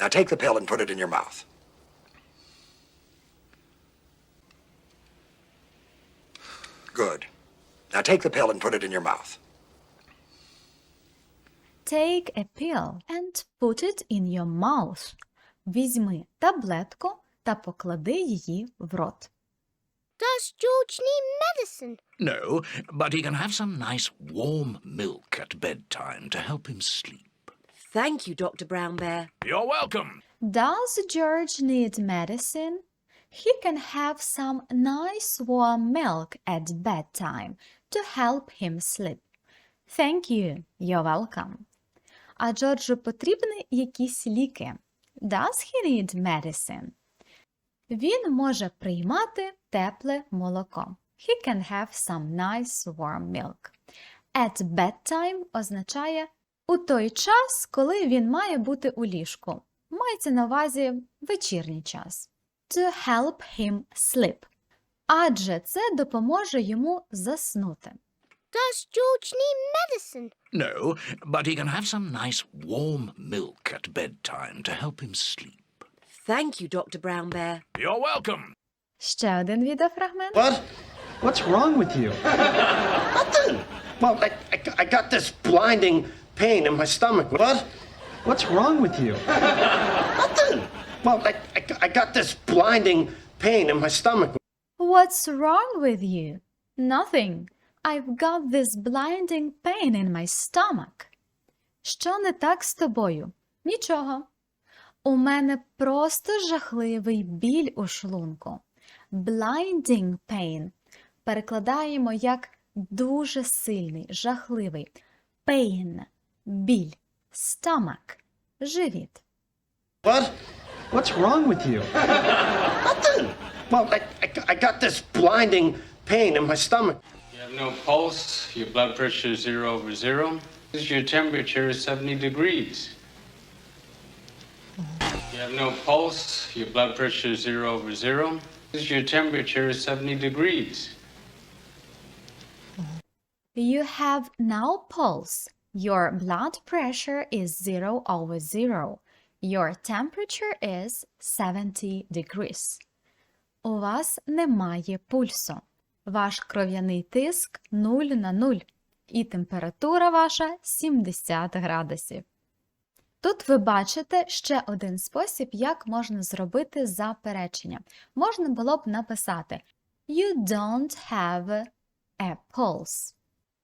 Now take the pill and put it in your mouth. Good. Now take the pill and put it in your mouth. Take a pill and put it in your mouth. Візьми таблетку та поклади її в рот. Does George need medicine? No, but he can have some nice warm milk at bedtime to help him sleep. Thank you, Dr. Brown Bear. You're welcome. Does George need medicine? He can have some nice warm milk at bedtime to help him sleep. Thank you. You're welcome. А Джорджу потрібні якісь ліки. Does he need medicine? Він може приймати тепле молоко. He can have some nice warm milk. At bedtime означає у той час, коли він має бути у ліжку. Мається на увазі вечірній час. To help him sleep. Адже це допоможе йому заснути. Does George need medicine? No, but he can have some nice warm milk at bedtime to help him sleep. Thank you, Dr. Brown Bear. You're welcome. Ще один відеофрагмент. What? What's wrong with you? Nothing. Well, I, I, I got this blinding pain in my stomach. What? What's wrong with you? Nothing. Well, I, I, I got this blinding pain in my stomach. What's wrong with you? Nothing. I've got this blinding pain in my stomach. Що не так з тобою? Нічого. У мене просто жахливий біль у шлунку. Blinding pain перекладаємо як дуже сильний, жахливий. Pain – біль. Stomach – живіт. What? What's wrong with you? Nothing. Well, I, I, I got this blinding pain in my stomach. You have no pulse, your blood pressure is zero over zero, your temperature is 70 degrees. You have no pulse, your blood pressure is zero over zero, your temperature is 70 degrees. You have no pulse. Your blood pressure is 0 over 0. Your temperature is 70 degrees. У вас немає пульсу. Ваш кров'яний тиск 0 на 0. І температура ваша 70 градусів. Тут ви бачите ще один спосіб, як можна зробити заперечення. Можна було б написати You don't have a pulse.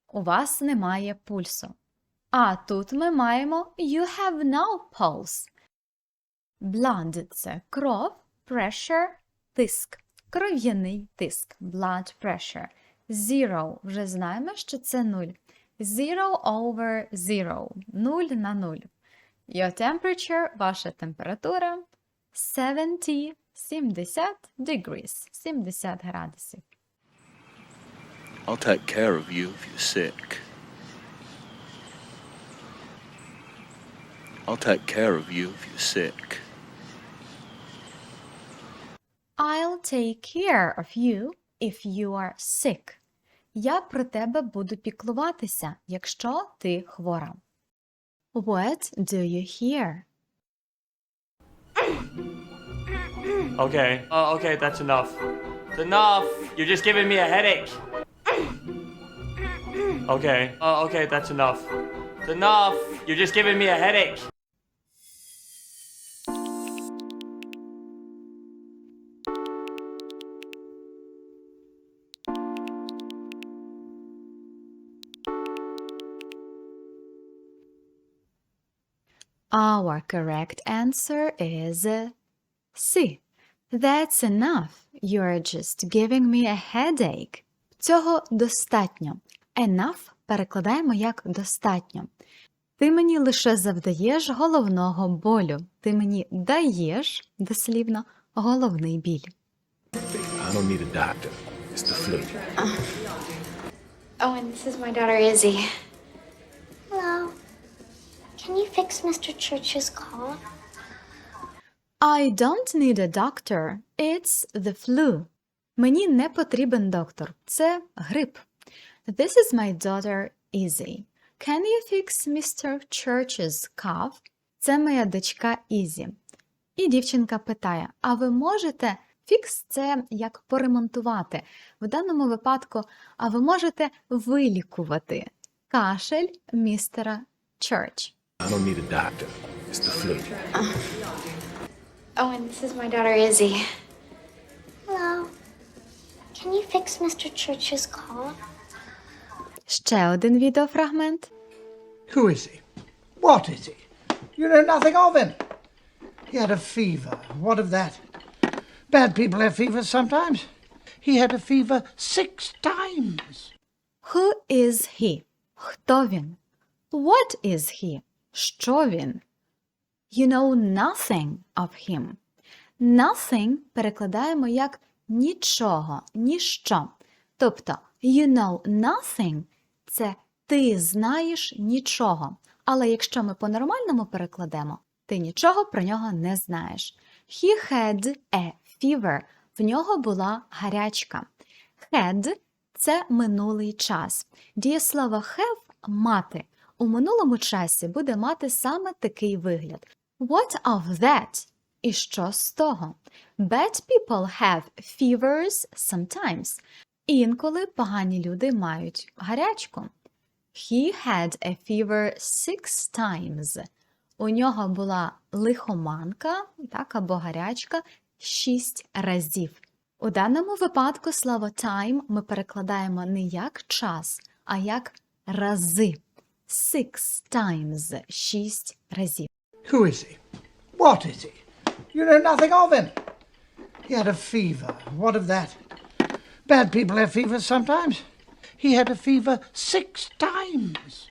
У вас немає пульсу. А тут ми маємо You have no pulse. Blood – це кров, pressure – тиск. Кров'яний тиск. Blood pressure. Zero – вже знаємо, що це 0. Zero over zero. 0 на 0. Your temperature – ваша температура 70, 70 degrees. 70 градусів. I'll take care of you if you're sick. I'll take care of you if you're sick. I'll take care of you if you are sick. Я про тебе буду піклуватися, якщо ти хвора. What do you hear? Okay. Oh, okay, that's enough. It's enough. You're just giving me a headache. Okay. Oh, okay, that's enough. It's enough. You're just giving me a headache. Our correct answer is uh, C. That's enough. You're just giving me a headache. Цього достатньо. Enough перекладаємо як достатньо. Ти мені лише завдаєш головного болю. Ти мені даєш, дослівно, головний біль. I don't need a doctor. It's the flu. Oh, and this is my daughter Izzy. Hello. Can you fix Mr. Church's cough? I don't need a doctor. It's the flu. Мені не потрібен доктор. Це грип. This is my daughter Izzy. Can you fix Mr. Church's cough? Це моя дочка Ізі. І дівчинка питає: А ви можете фікс це як поремонтувати? В даному випадку, а ви можете вилікувати кашель містера Church. I don't need a doctor. It's the flu. Oh, and this is my daughter Izzy. Hello. Can you fix Mr. Church's cough? Ще один відеофрагмент. Who is he? What is he? You know nothing of him. He had a fever. What of that? Bad people have fevers sometimes. He had a fever six times. Who is he? Хто він? What is he? Що він? You know nothing of him. Nothing перекладаємо як нічого, ніщо. Тобто, you know nothing – це ти знаєш нічого. Але якщо ми по-нормальному перекладемо, ти нічого про нього не знаєш. He had a fever. В нього була гарячка. Had – це минулий час. Дієслово have – мати. У минулому часі буде мати саме такий вигляд. What of that? І що з того? Bad people have fevers sometimes. Інколи погані люди мають гарячку. He had a fever six times. У нього була лихоманка, так, або гарячка шість разів. У даному випадку слово time ми перекладаємо не як час, а як рази. Six times – шість разів. Who is he? What is he? You know nothing of him. He had a fever. What of that? Bad people have fevers sometimes. He had a fever six times.